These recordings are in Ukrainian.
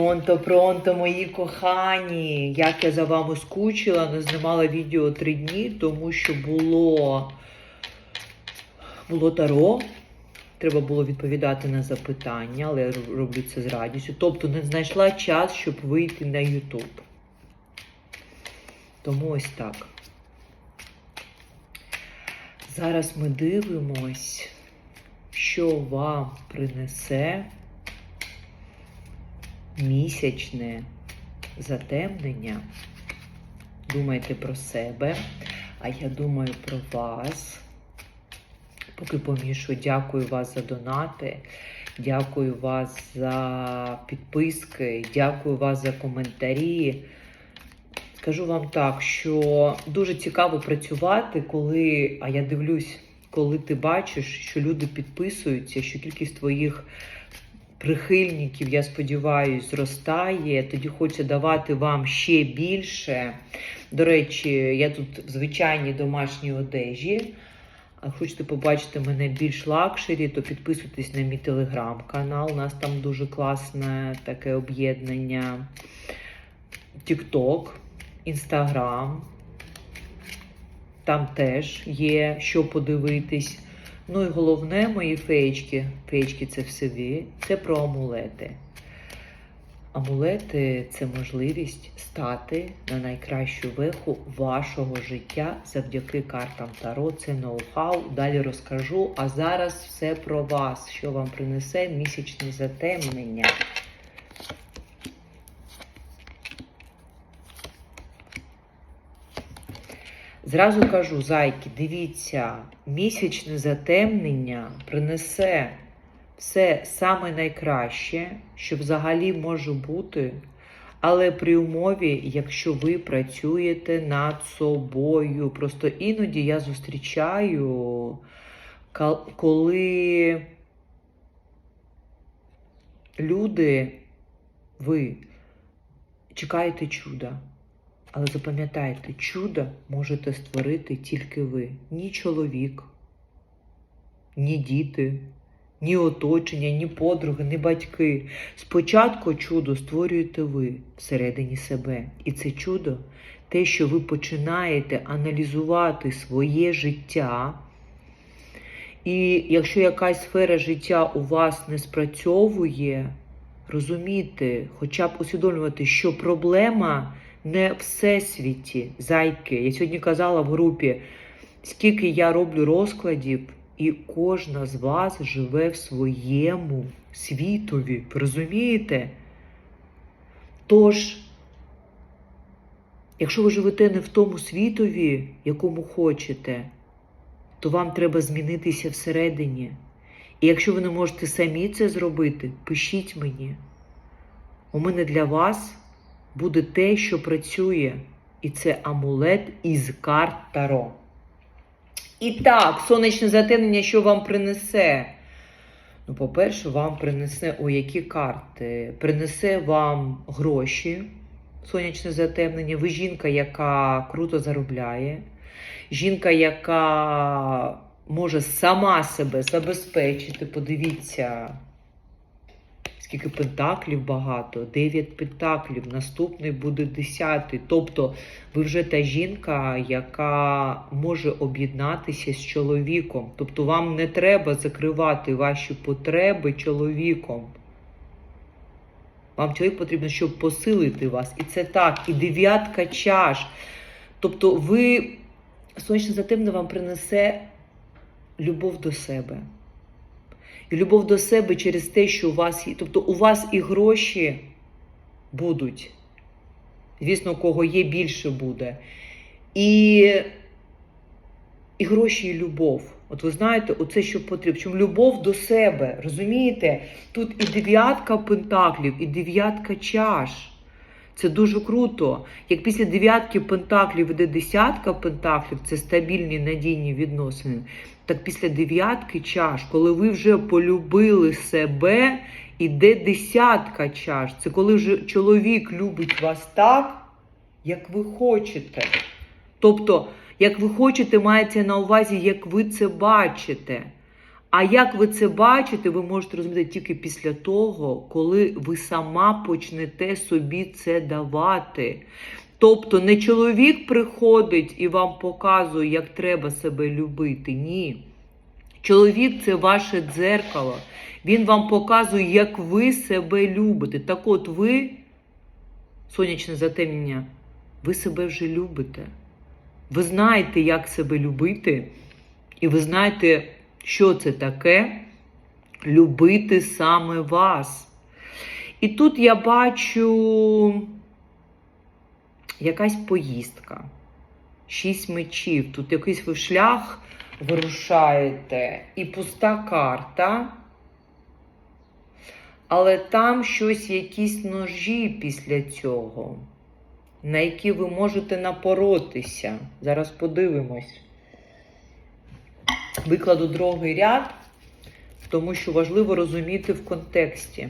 Пронто, пронто, мої кохані! Як я за вами скучила, не знімала відео три дні, тому що було, було таро. Треба було відповідати на запитання, але я роблю це з радістю. Тобто не знайшла час, щоб вийти на YouTube. Тому ось так. Зараз ми дивимось, що вам принесе місячне затемнення. Думайте про себе, а я думаю про вас. Поки помішу, дякую вас за донати, дякую вас за підписки, дякую вас за коментарі. Скажу вам так, що дуже цікаво працювати, коли, а я дивлюсь, коли ти бачиш, що люди підписуються, що кількість твоїх прихильників, я сподіваюся, зростає. Тоді хочеться давати вам ще більше. До речі, я тут в звичайній домашній одежі. А хочете побачити мене більш лакшері, то підписуйтесь на мій телеграм-канал. У нас там дуже класне таке об'єднання. Тікток, Інстаграм. Там теж є що подивитись. Ну і головне, мої феєчки, феєчки це все ви, це про амулети. Амулети це можливість стати на найкращу веху вашого життя завдяки картам Таро. Це ноу-хау. Далі розкажу. А зараз все про вас, що вам принесе місячне затемнення. Зразу кажу, зайки, дивіться, місячне затемнення принесе все саме найкраще, що взагалі може бути, але при умові, якщо ви працюєте над собою. Просто іноді я зустрічаю, коли люди, ви чекаєте чуда. Але запам'ятайте, чудо можете створити тільки ви. Ні чоловік, ні діти, ні оточення, ні подруги, ні батьки. Спочатку чудо створюєте ви всередині себе. І це чудо те, що ви починаєте аналізувати своє життя. І якщо якась сфера життя у вас не спрацьовує, розумійте, хоча б усвідомлювати, що проблема не всесвіті, зайки. Я сьогодні казала в групі, скільки я роблю розкладів, і кожна з вас живе в своєму світові. Розумієте? Тож, якщо ви живете не в тому світові, якому хочете, то вам треба змінитися всередині. І якщо ви не можете самі це зробити, пишіть мені. У мене для вас буде те, що працює, і це амулет із карт Таро. І так, сонячне затемнення, що вам принесе? Ну, по-перше, вам принесе о які карти? Принесе вам гроші, сонячне затемнення. Ви жінка, яка круто заробляє, жінка, яка може сама себе забезпечити. Подивіться, скільки пентаклів багато, 9 пентаклів, наступний буде 10. Тобто ви вже та жінка, яка може об'єднатися з чоловіком. Тобто вам не треба закривати ваші потреби чоловіком. Вам чоловік потрібен, щоб посилити вас. І це так. І дев'ятка чаш. Тобто, ви сонячне затемне вам принесе любов до себе. Любов до себе через те, що у вас є. Тобто у вас і гроші будуть. Звісно, кого є, більше буде. І, і гроші, і любов. От ви знаєте, оце що потрібно. Чому любов до себе, розумієте? Тут і дев'ятка пентаклів, і дев'ятка чаш. Це дуже круто. Як після дев'ятки пентаклів іде десятка пентаклів, це стабільні надійні відносини. Так після дев'ятки чаш, коли ви вже полюбили себе, іде десятка чаш. Це коли вже чоловік любить вас так, як ви хочете. Тобто, як ви хочете, мається на увазі, як ви це бачите. А як ви це бачите, ви можете розуміти тільки після того, коли ви сама почнете собі це давати. Тобто не чоловік приходить і вам показує, як треба себе любити. Ні. Чоловік це ваше дзеркало. Він вам показує, як ви себе любите. Так от ви, сонячне затемнення, ви себе вже любите. Ви знаєте, як себе любити, і ви знаєте, що це таке любити саме вас. І тут я бачу якась поїздка, шість мечів. Тут якийсь ви шлях вирушаєте, і пуста карта. Але там щось, якісь ножі після цього, на які ви можете напоротися. Зараз подивимось. Викладу другий ряд, тому що важливо розуміти в контексті,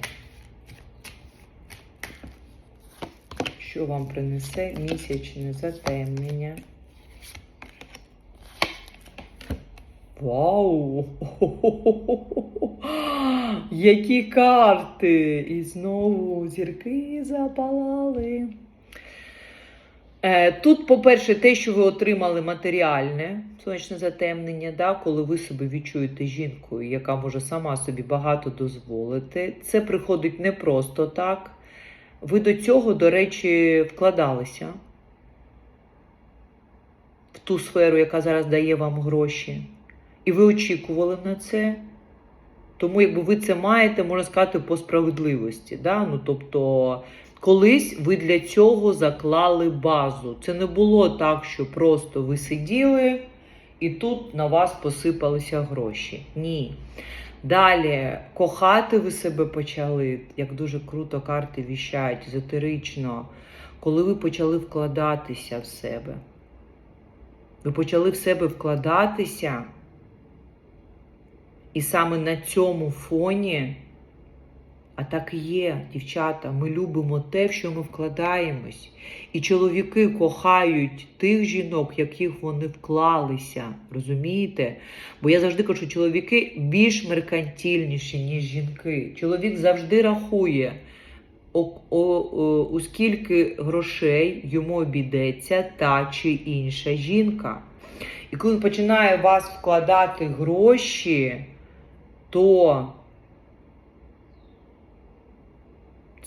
що вам принесе місячне затемнення. Вау! Які карти! І знову зірки запалали. Е, Тут, по-перше, те, що ви отримали матеріальне сонячне затемнення, да, коли ви себе відчуєте жінкою, яка може сама собі багато дозволити. Це приходить не просто так. Ви до цього, до речі, вкладалися в ту сферу, яка зараз дає вам гроші. І ви очікували на це. Тому, якби ви це маєте, можна сказати, по справедливості. Да? Ну, тобто, колись ви для цього заклали базу. Це не було так, що просто ви сиділи і тут на вас посипалися гроші. Ні. Далі, кохати ви себе почали, як дуже круто карти віщають, езотерично, коли ви почали вкладатися в себе. Ви почали в себе вкладатися. І саме на цьому фоні, а так і є, дівчата, ми любимо те, в що ми вкладаємось. І чоловіки кохають тих жінок, яких вони вклалися. Розумієте? Бо я завжди кажу, що чоловіки більш меркантильніші, ніж жінки. Чоловік завжди рахує, о, о, о, у скільки грошей йому обійдеться та чи інша жінка. І коли починає вас вкладати гроші, то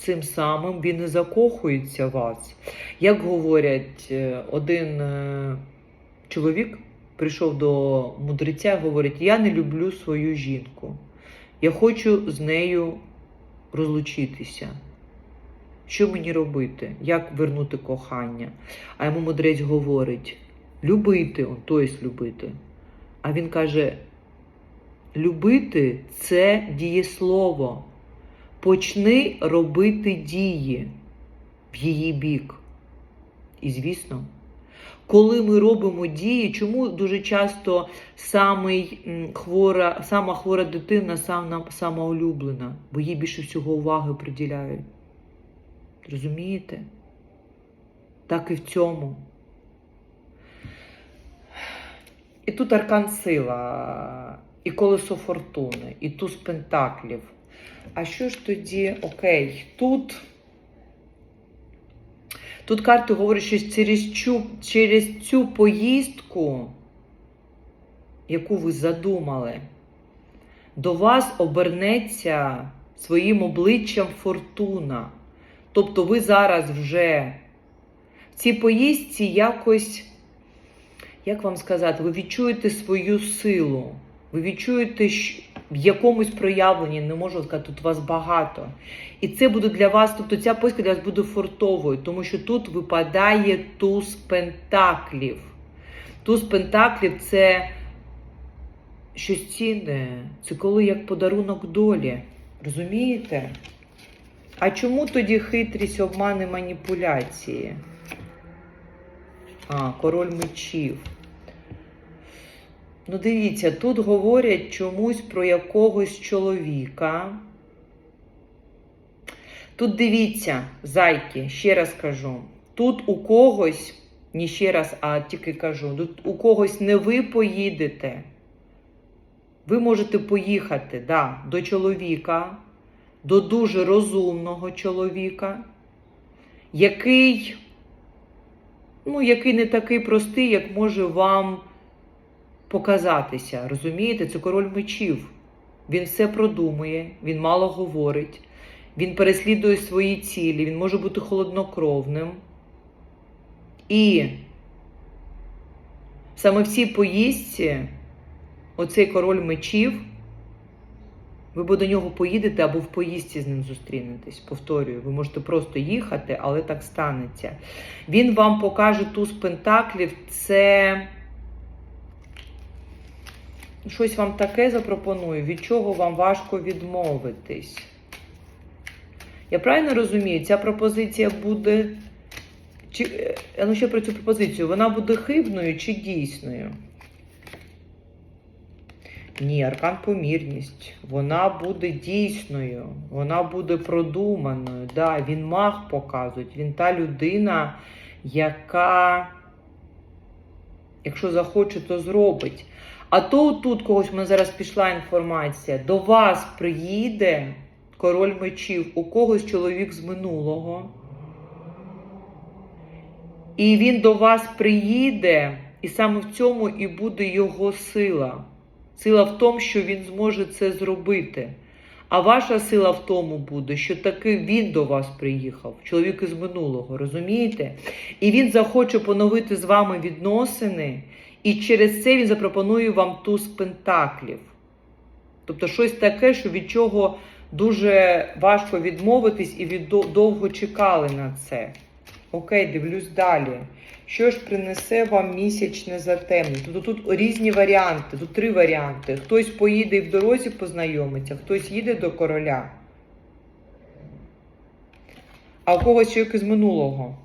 цим самим він і закохується в вас. Як говорять, е, один е, чоловік прийшов до мудреця і говорить: Я не люблю свою жінку. Я хочу з нею розлучитися. Що мені робити? Як вернути кохання? А йому мудрець говорить: любити, он, то есть любити. А він каже: любити це дієслово. Почни робити дії в її бік. І звісно, коли ми робимо дії, чому дуже часто самий хвора, сама хвора дитина сама, сама улюблена, бо їй більше всього уваги приділяють. Розумієте? Так і в цьому. І тут аркан сила, і колесо фортуни, і туз пентаклів. А що ж тоді, окей, тут. Тут карти говорять, що через цю, через цю поїздку, яку ви задумали, до вас обернеться своїм обличчям фортуна. Тобто ви зараз вже в цій поїздці якось, як вам сказати, ви відчуєте свою силу, ви відчуєте в якомусь проявленні, не можу сказати, тут вас багато. І це буде для вас, тобто ця поїздка для вас буде фортовою, тому що тут випадає туз пентаклів. Туз пентаклів це щось цінне, це коли як подарунок долі. Розумієте? А чому тоді хитрість, обмани, маніпуляції? А, король мечів. Ну, дивіться, тут говорять чомусь про якогось чоловіка. Тут дивіться, зайки, ще раз кажу. Тут у когось, не ще раз, а тільки кажу, тут у когось не ви поїдете, ви можете поїхати да, до чоловіка, до дуже розумного чоловіка, який, ну, який не такий простий, як може вам показатися. Розумієте, це король мечів. Він все продумує, він мало говорить, він переслідує свої цілі, він може бути холоднокровним. І саме в цій поїздці, оцей король мечів, ви або до нього поїдете, або в поїздці з ним зустрінетесь. Повторюю, ви можете просто їхати, але так станеться. Він вам покаже туз пентаклів, це щось вам таке запропонує, від чого вам важко відмовитись. Я правильно розумію, ця пропозиція буде. Чи, ну ще про цю пропозицію, вона буде хибною чи дійсною? Ні, аркан помірність. Вона буде дійсною, вона буде продуманою. Да, він маг показує, він та людина, яка, якщо захоче, то зробить. А то тут когось в мене зараз пішла інформація. До вас приїде король мечів, у когось чоловік з минулого. І він до вас приїде, і саме в цьому і буде його сила. Сила в тому, що він зможе це зробити. А ваша сила в тому буде, що таки він до вас приїхав, чоловік із минулого, розумієте? І він захоче поновити з вами відносини, і через це він запропонує вам туз пентаклів. Тобто щось таке, що від чого дуже важко відмовитись, і від довго чекали на це. Окей, дивлюсь далі. Що ж принесе вам місячне затемнення? Тобто тут різні варіанти, тут три варіанти. Хтось поїде і в дорозі познайомиться, хтось їде до короля. А у когось чоловік із минулого.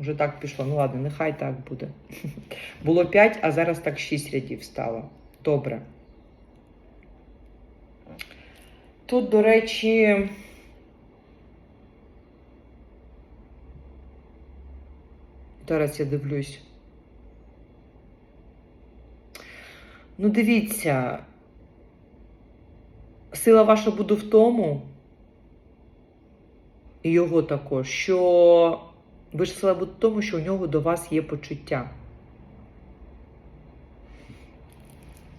Уже так пішло. Ну ладно, нехай так буде. Було 5, а зараз так 6 рядів стало. Добре. Тут, до речі. Зараз я дивлюсь. Ну, дивіться, сила ваша буде в тому, і його також, що ви ж в тому, що у нього до вас є почуття.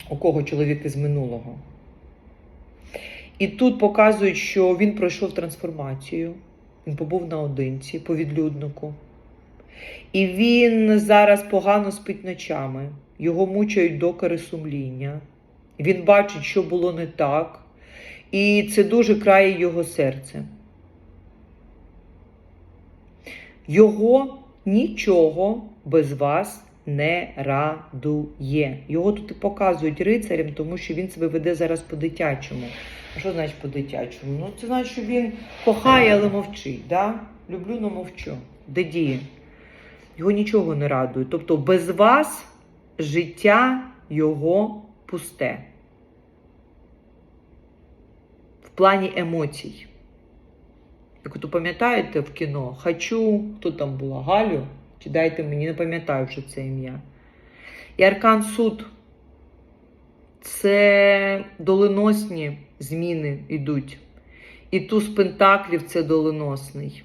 У кого чоловік із минулого. І тут показують, що він пройшов трансформацію, він побув наодинці по відлюднику. І він зараз погано спить ночами, його мучають докори сумління. Він бачить, що було не так, і це дуже крає його серце. Його нічого без вас не радує. Його тут показують рицарем, тому що він себе веде зараз по-дитячому. А що значить по-дитячому? Ну, це значить, що він кохає, але мовчить. Да? Люблю, но мовчу. Де діє? Його нічого не радує. Тобто без вас життя його пусте. В плані емоцій. Як то пам'ятаєте в кіно, хочу, хто там була, Галю? Чи дайте мені, не пам'ятаю, що це ім'я. І Аркан Суд. Це доленосні зміни йдуть. І туз Пентаклів це доленосний.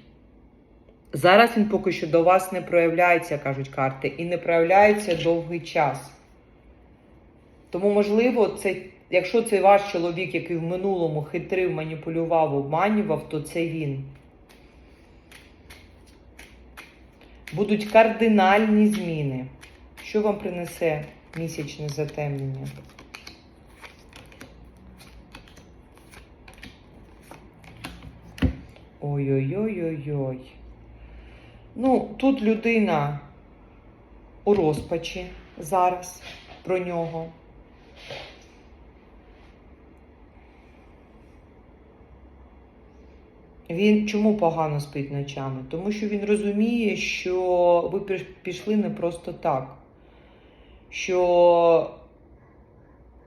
Зараз він поки що до вас не проявляється, кажуть карти, і не проявляється довгий час. Тому, можливо, це, якщо це ваш чоловік, який в минулому хитрив, маніпулював, обманював, то це він. Будуть кардинальні зміни. Що вам принесе місячне затемнення? Ой-ой-ой-ой-ой. Ну, тут людина у розпачі зараз про нього. Він чому погано спить ночами? Тому що він розуміє, що ви пішли не просто так, що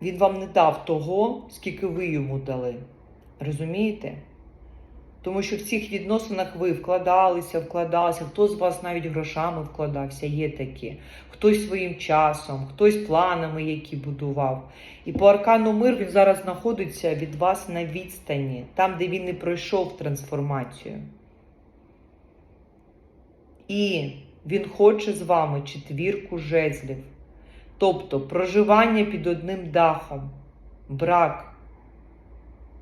він вам не дав того, скільки ви йому дали. Розумієте? Тому що в цих відносинах ви вкладалися, вкладалися, хто з вас навіть грошами вкладався, є такі. Хтось своїм часом, хтось планами, які будував. І по аркану мир він зараз знаходиться від вас на відстані, там, де він не пройшов трансформацію. І він хоче з вами четвірку жезлів. Тобто проживання під одним дахом, брак.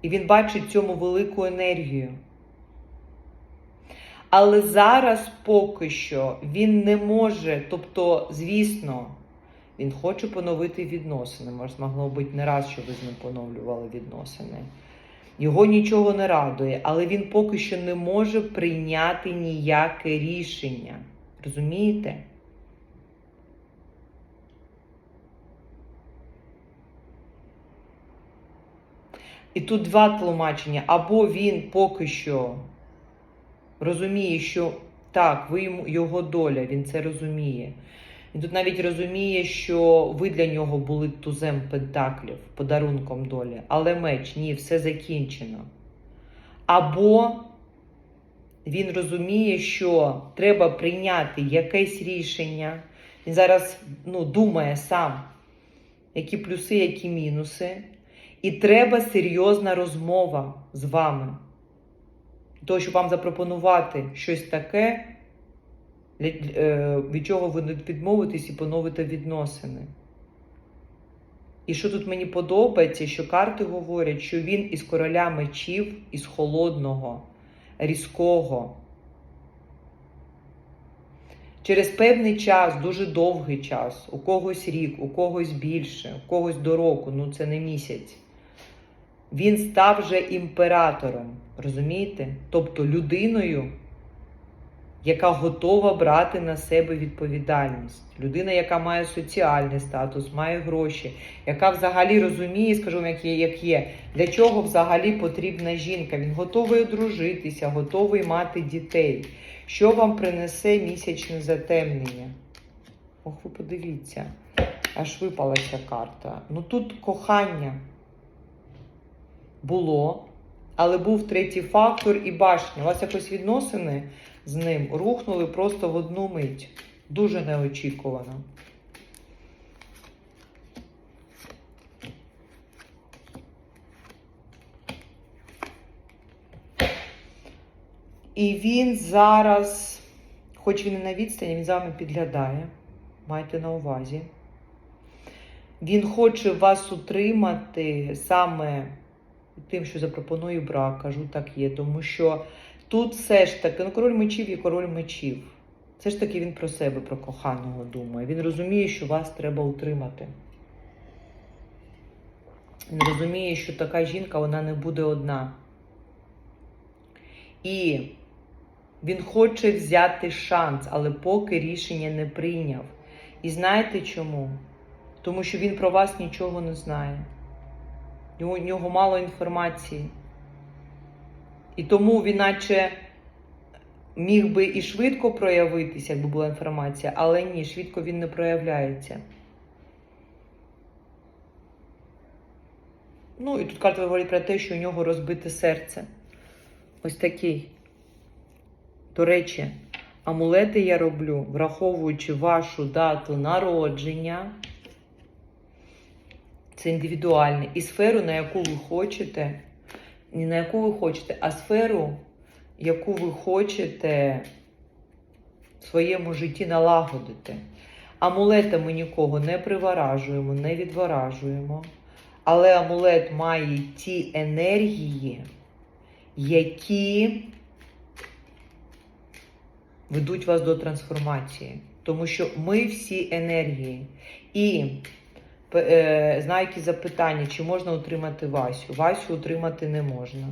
І він бачить цьому велику енергію. Але зараз поки що він не може, тобто, звісно, він хоче поновити відносини. Може, могло бути не раз, що ви з ним поновлювали відносини. Його нічого не радує, але він поки що не може прийняти ніяке рішення. Розумієте? І тут два тлумачення. Або він поки що розуміє, що так, ви його доля, він це розуміє. Він тут навіть розуміє, що ви для нього були тузем пентаклів, подарунком долі. Але меч, ні, все закінчено. Або він розуміє, що треба прийняти якесь рішення. Він зараз ну, думає сам, які плюси, які мінуси. І треба серйозна розмова з вами. Того, щоб вам запропонувати щось таке, е, від чого ви відмовитесь і поновите відносини. І що тут мені подобається, що карти говорять, що він із короля мечів, із холодного, різкого. Через певний час, дуже довгий час, у когось рік, у когось більше, у когось до року, ну це не місяць. Він став вже імператором, розумієте? Тобто людиною, яка готова брати на себе відповідальність. Людина, яка має соціальний статус, має гроші, яка взагалі розуміє, скажу як є, як є, для чого взагалі потрібна жінка. Він готовий одружитися, готовий мати дітей. Що вам принесе місячне затемнення? Ох, ви подивіться, аж випала ця карта. Ну тут кохання було, але був третій фактор і башня. У вас якось відносини з ним рухнули просто в одну мить. Дуже неочікувано. І він зараз, хоч він і на відстані, він за вами підглядає. Майте на увазі. Він хоче вас утримати саме тим, що запропонує брак, кажу, так є. Тому що тут все ж таки, ну, король мечів є король мечів. Все ж таки він про себе, про коханого думає. Він розуміє, що вас треба утримати. Він розуміє, що така жінка вона не буде одна. І він хоче взяти шанс, але поки рішення не прийняв. І знаєте чому? Тому що він про вас нічого не знає. У нього мало інформації. І тому він наче міг би і швидко проявитися, якби була інформація, але ні, швидко він не проявляється. Ну і тут карта говорить про те, що у нього розбите серце. Ось такий. До речі, амулети я роблю, враховуючи вашу дату народження. Це індивідуальне. І сферу, на яку ви хочете, не на яку ви хочете, а сферу, яку ви хочете в своєму житті налагодити. Амулетами нікого не приваражуємо, не відваражуємо. Але амулет має ті енергії, які ведуть вас до трансформації. Тому що ми всі енергії. І Е, знаю, запитання, чи можна утримати Васю. Васю утримати не можна.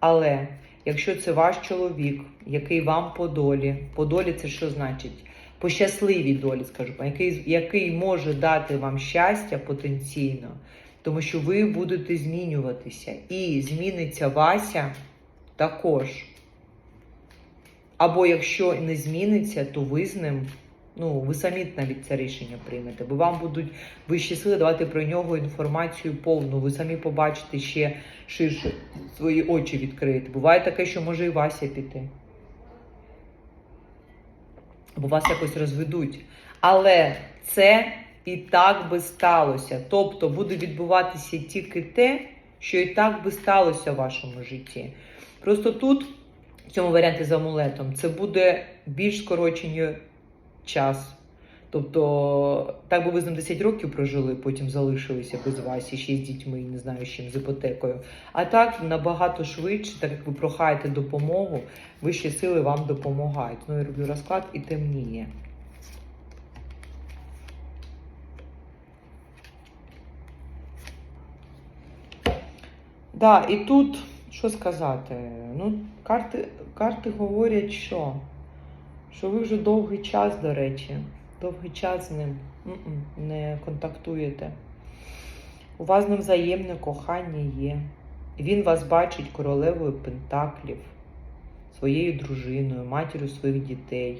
Але якщо це ваш чоловік, який вам по долі, по долі це що значить? По щасливій долі, скажу, який, який може дати вам щастя потенційно, тому що ви будете змінюватися. І зміниться Вася також. Або якщо не зміниться, то ви з ним Ну, ви самі навіть це рішення приймете, бо вам будуть вищі сили давати про нього інформацію повну. Ви самі побачите ще ширше свої очі відкрити. Буває таке, що може і Вася піти. Бо вас якось розведуть. Але це і так би сталося. Тобто буде відбуватися тільки те, що і так би сталося в вашому житті. Просто тут, в цьому варіанті з амулетом, це буде більш скорочений час. Тобто, так би ви з ним 10 років прожили, потім залишилися без Васі, ще з дітьми, не знаю, з чим, з іпотекою. А так набагато швидше, так як ви прохаєте допомогу, вищі сили вам допомагають. Ну, я роблю розклад і темніє. Да, і тут що сказати? Ну, карти, карти говорять, що? Що ви вже довгий час, до речі, довгий час з ним не контактуєте. У вас з взаємне кохання є. Він вас бачить королевою Пентаклів, своєю дружиною, матір'ю своїх дітей,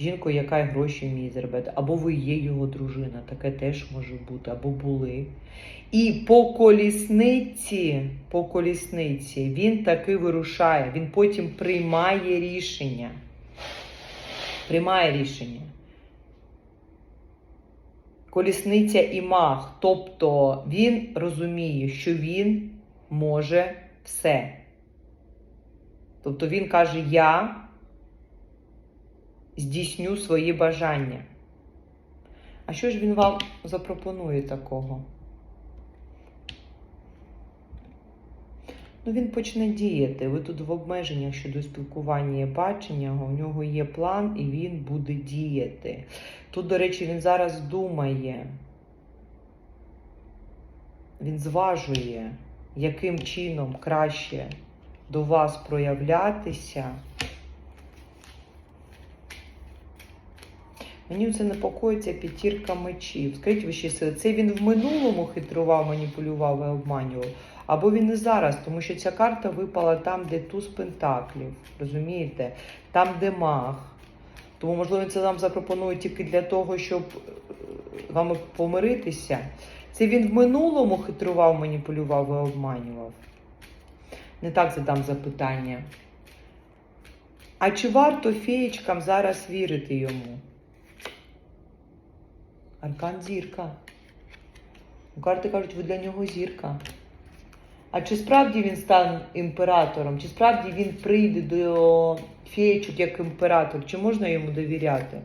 жінкою, яка гроші заробляти, або ви є його дружина, таке теж може бути, або були. І по колісниці, по колісниці він таки вирушає, він потім приймає рішення. Приймає рішення. Колісниця і мах. Тобто він розуміє, що він може все. Тобто він каже: Я здійсню свої бажання. А що ж він вам запропонує такого? Ну, він почне діяти. Ви тут в обмеженнях щодо спілкування і бачення, у нього є план і він буде діяти. Тут, до речі, він зараз думає, він зважує, яким чином краще до вас проявлятися. Мені це непокоїться п'ятірка мечів. Скажіть ви ще це він в минулому хитрував, маніпулював і обманював, або він і зараз, тому що ця карта випала там, де туз пентаклів. Розумієте? Там, де маг. Тому, можливо, він це нам запропонує тільки для того, щоб е, з вами помиритися. Це він в минулому хитрував, маніпулював і обманював. Не так задам запитання. А чи варто феєчкам зараз вірити йому? Аркан зірка. Карти кажуть, ви для нього зірка. А чи справді він стане імператором? Чи справді він прийде до феєчок як імператор? Чи можна йому довіряти?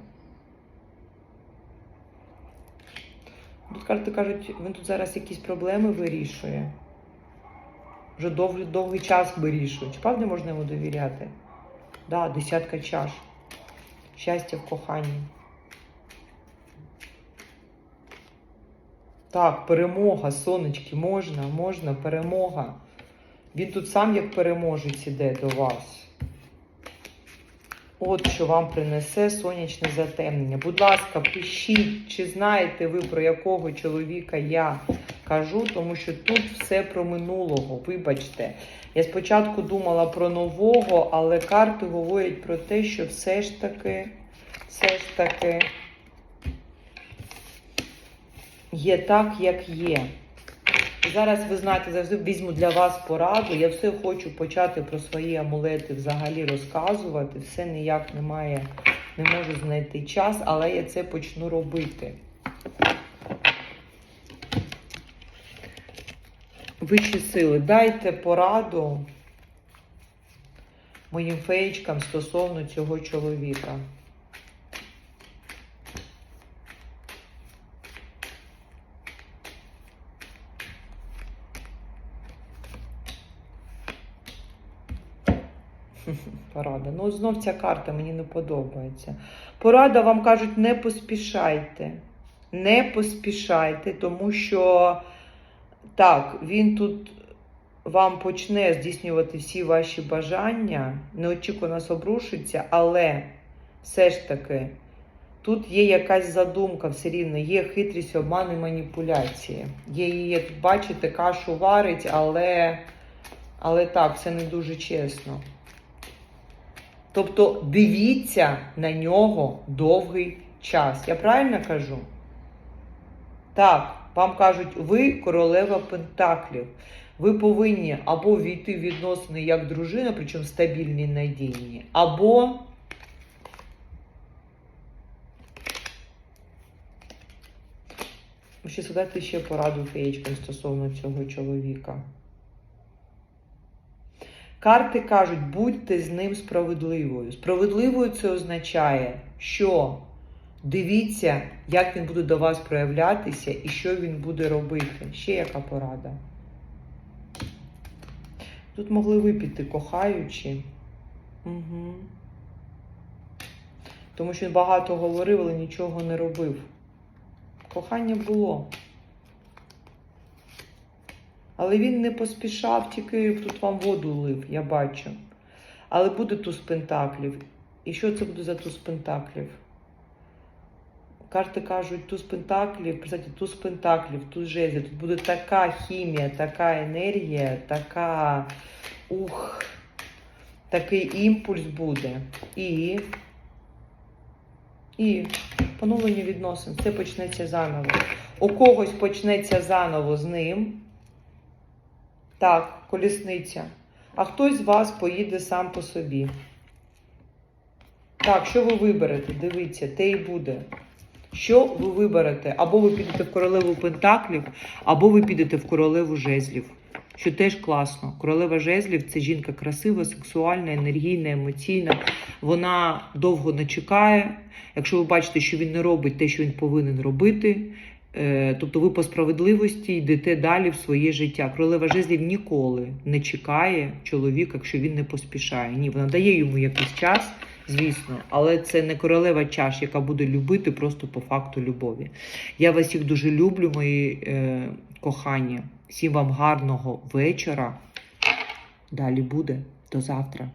Тут карти кажуть, він тут зараз якісь проблеми вирішує. Вже довгий, довгий час вирішує. Чи правда можна йому довіряти? Да, десятка чаш. Щастя в коханні. Так, перемога, сонечки, можна, можна, перемога. Він тут сам як переможець іде до вас. От що вам принесе сонячне затемнення. Будь ласка, пишіть, чи знаєте ви, про якого чоловіка я кажу, тому що тут все про минулого. Вибачте. Я спочатку думала про нового, але карти говорять про те, що все ж таки, все ж таки є так, як є. Зараз, ви знаєте, завжди візьму для вас пораду. Я все хочу почати про свої амулети взагалі розказувати. Все ніяк немає, не можу знайти час, але я це почну робити. Вищі сили, дайте пораду моїм феєчкам стосовно цього чоловіка. Ну, знов ця карта мені не подобається. Порада вам кажуть, не поспішайте. Не поспішайте, тому що так, він тут вам почне здійснювати всі ваші бажання, неочікувано нас обрушиться, але все ж таки тут є якась задумка, все рівно, є хитрість, обман і маніпуляції. Є її, бачите, кашу варить, але, але так, це не дуже чесно. Тобто дивіться на нього довгий час. Я правильно кажу? Так, вам кажуть, ви королева Пентаклів. Ви повинні або війти в відносини як дружина, причому стабільні надійні, або ще сказати ще пораду феєчкам стосовно цього чоловіка. Карти кажуть, будьте з ним справедливою. Справедливою це означає, що дивіться, як він буде до вас проявлятися і що він буде робити. Ще яка порада. Тут могли випіти кохаючи. Угу. Тому що він багато говорив, але нічого не робив. Кохання було. Але він не поспішав, тільки тут вам воду лив, я бачу. Але буде туз пентаклів. І що це буде за туз пентаклів? Карти кажуть, туз пентаклів, представте, туз пентаклів, туз жезлів. Тут буде така хімія, така енергія, така ух, такий імпульс буде. І, і поновлення відносин. Це почнеться заново. У когось почнеться заново з ним. Так, колісниця. А хтось з вас поїде сам по собі. Так, що ви виберете? Дивіться, те і буде. Що ви виберете? Або ви підете в королеву Пентаклів, або ви підете в королеву жезлів. Що теж класно. Королева жезлів це жінка красива, сексуальна, енергійна, емоційна. Вона довго не чекає. Якщо ви бачите, що він не робить те, що він повинен робити, тобто ви по справедливості йдете далі в своє життя. Королева жезлів ніколи не чекає чоловіка, якщо він не поспішає. Ні, вона дає йому якийсь час. Звісно, але це не королева чаш, яка буде любити просто по факту любові. Я вас всіх дуже люблю, мої е, кохані. Всім вам гарного вечора. Далі буде. До завтра.